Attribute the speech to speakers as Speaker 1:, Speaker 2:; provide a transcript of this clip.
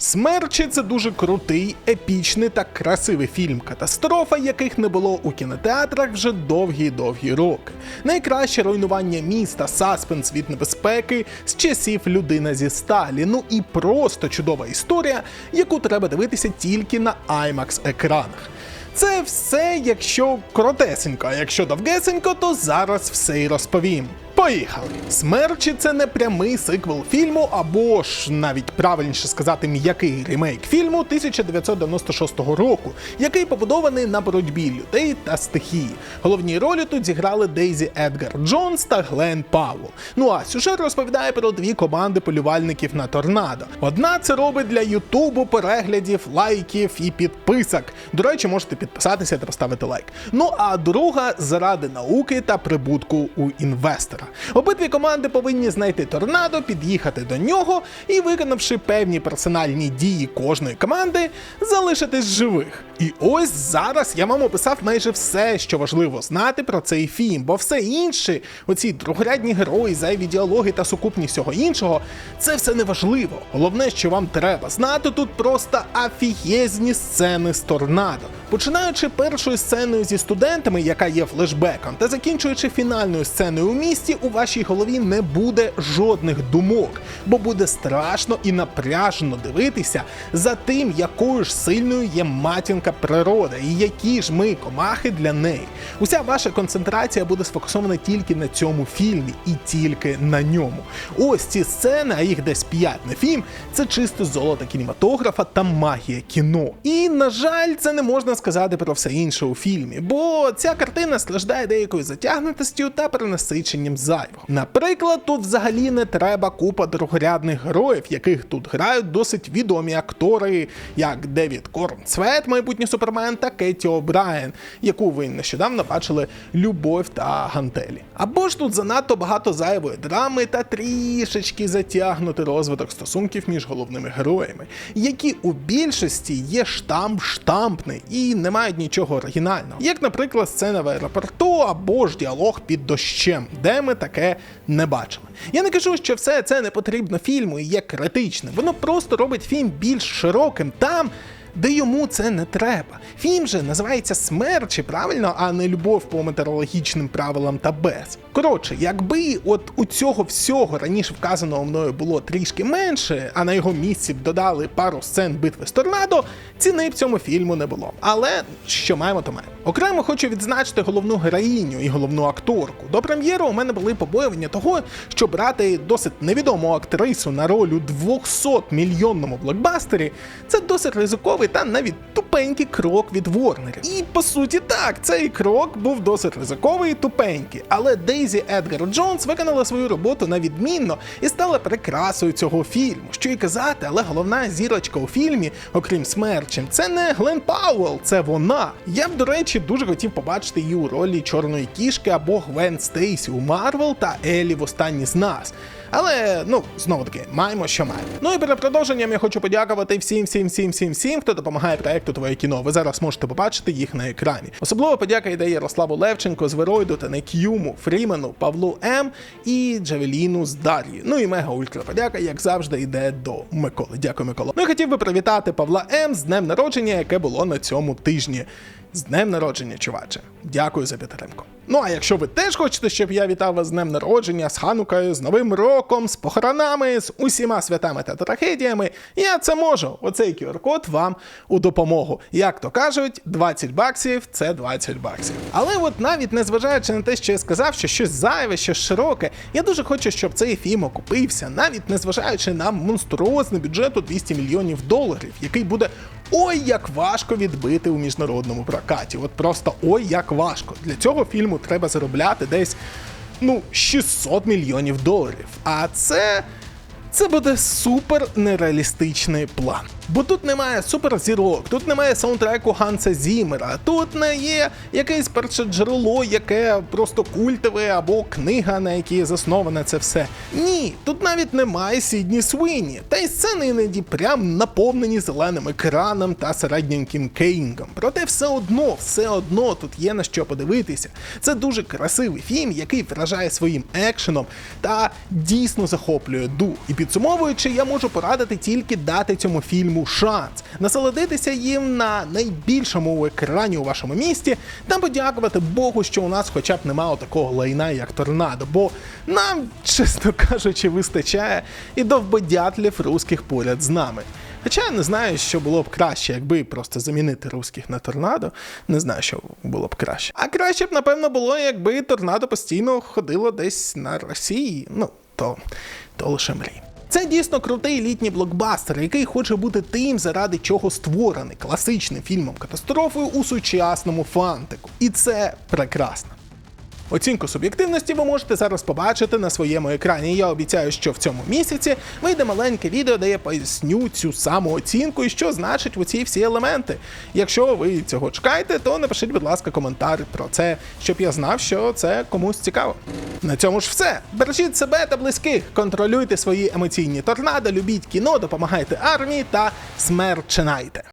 Speaker 1: Смерчі це дуже крутий, епічний та красивий фільм, катастрофа яких не було у кінотеатрах вже довгі-довгі роки. Найкраще руйнування міста, саспенс від небезпеки з часів людина зі сталі. Ну і просто чудова історія, яку треба дивитися тільки на IMAX екранах. Це все, якщо коротесенько, а якщо довгесенько, то зараз все й розповім. Поїхали! Смерчі це не прямий сиквел фільму, або ж навіть правильніше сказати, м'який ремейк фільму 1996 року, який побудований на боротьбі людей та стихії. Головні ролі тут зіграли Дейзі Едгар Джонс та Глен Пауэлл. Ну а сюжет розповідає про дві команди полювальників на торнадо. Одна це робить для Ютубу переглядів, лайків і підписок. До речі, можете підписатися та поставити лайк. Ну а друга заради науки та прибутку у інвестора. Обидві команди повинні знайти торнадо, під'їхати до нього і, виконавши певні персональні дії кожної команди, залишитись живих. І ось зараз я вам описав майже все, що важливо знати про цей фільм, бо все інше, оці другорядні герої, зайві діалоги та сукупність всього іншого, це все не важливо. Головне, що вам треба знати, тут просто афієзні сцени з торнадо. Починаючи першою сценою зі студентами, яка є флешбеком, та закінчуючи фінальною сценою у місті, у вашій голові не буде жодних думок, бо буде страшно і напряжено дивитися за тим, якою ж сильною є матінка природа, і які ж ми комахи для неї. Уся ваша концентрація буде сфокусована тільки на цьому фільмі і тільки на ньому. Ось ці сцени, а їх десь п'ять на фільм, це чисте золото кінематографа та магія кіно. І на жаль, це не можна сказати про все інше у фільмі, бо ця картина страждає деякою затягнутостю та перенасиченням зайвого. Наприклад, тут взагалі не треба купа другорядних героїв, яких тут грають досить відомі актори, як Девід Корнцвет, майбутній супермен, та Кеті О'Брайен, яку ви нещодавно бачили Любов та Гантелі. Або ж тут занадто багато зайвої драми та трішечки затягнути розвиток стосунків між головними героями, які у більшості є штамп штампний і не мають нічого оригінального, як, наприклад, сцена в аеропорту або ж діалог під дощем, де ми таке не бачили. Я не кажу, що все це не потрібно фільму і є критичним. Воно просто робить фільм більш широким там. Де йому це не треба. Фільм же називається Смерчі, правильно, а не любов по метеорологічним правилам та без. Коротше, якби от у цього всього раніше вказаного мною було трішки менше, а на його місці б додали пару сцен битви з торнадо, ціни б цьому фільму не було. Але що маємо, то маємо. Окремо хочу відзначити головну героїню і головну акторку. До прем'єри у мене були побоювання того, що брати досить невідому актрису на роль у 200 мільйонному блокбастері це досить ризиковий та навіть тупенький крок від Ворнерів. І по суті, так, цей крок був досить ризиковий і тупенький. Але Дейзі Едгар Джонс виконала свою роботу на відмінно і стала прикрасою цього фільму. Що й казати, але головна зірочка у фільмі, окрім смерчем, це не Глен Пауелл, це вона. Я б, до речі, дуже хотів побачити її у ролі чорної кішки або Гвен Стейсі у Марвел та Елі в останній з нас. Але ну знову таки маємо, що маємо. Ну і перед продовженням я хочу подякувати всім, всім, всім, всім, всім, хто допомагає проекту Твоє кіно. Ви зараз можете побачити їх на екрані. Особливо подяка йде Ярославу Левченко, Звероїду та Некюму, Фрімену, Павлу М і Джавеліну з Дар'ї. Ну і мега ультра подяка, як завжди, йде до Миколи. Дякую, Микола. Ну і хотів би привітати Павла М з днем народження, яке було на цьому тижні. З днем народження, чуваче. Дякую за підтримку. Ну а якщо ви теж хочете, щоб я вітав вас з днем народження, з Ханукою, з Новим роком, з похоронами, з усіма святами та трагедіями, я це можу. Оцей QR-код вам у допомогу. Як то кажуть, 20 баксів це 20 баксів. Але от навіть незважаючи на те, що я сказав, що щось зайве, щось широке, я дуже хочу, щоб цей фільм окупився, навіть незважаючи на монструозний бюджет у 200 мільйонів доларів, який буде ой як важко відбити у міжнародному прокаті. От просто ой як важко. Для цього фільму треба заробляти десь ну 600 мільйонів доларів. А це. Це буде супер нереалістичний план. Бо тут немає суперзірок, тут немає саундтреку Ганса Зімера, тут не є якесь перше джерело, яке просто культове, або книга, на якій засноване це все. Ні, тут навіть немає Сідні Свині, та й сцени іноді прям наповнені зеленим екраном та середненьким кейнгом. Проте все одно, все одно тут є на що подивитися. Це дуже красивий фільм, який вражає своїм екшеном та дійсно захоплює дух. І підсумовуючи, я можу порадити тільки дати цьому фільму шанс, насолодитися їм на найбільшому екрані у вашому місті та подякувати Богу, що у нас хоча б немає такого лайна, як торнадо. Бо нам, чесно кажучи, вистачає і довбодятлів русських поряд з нами. Хоча я не знаю, що було б краще, якби просто замінити русських на торнадо. Не знаю, що було б краще. А краще б, напевно, було, якби торнадо постійно ходило десь на Росії. Ну, то, то лише мрій. Це дійсно крутий літній блокбастер, який хоче бути тим, заради чого створений класичним фільмом катастрофою у сучасному фантику. І це прекрасно. Оцінку суб'єктивності ви можете зараз побачити на своєму екрані. Я обіцяю, що в цьому місяці вийде маленьке відео, де я поясню цю саму оцінку і що значить оці всі елементи. Якщо ви цього чекаєте, то напишіть, будь ласка, коментар про це, щоб я знав, що це комусь цікаво. На цьому ж все. Бережіть себе та близьких, контролюйте свої емоційні торнадо, любіть кіно, допомагайте армії та смерчинайте.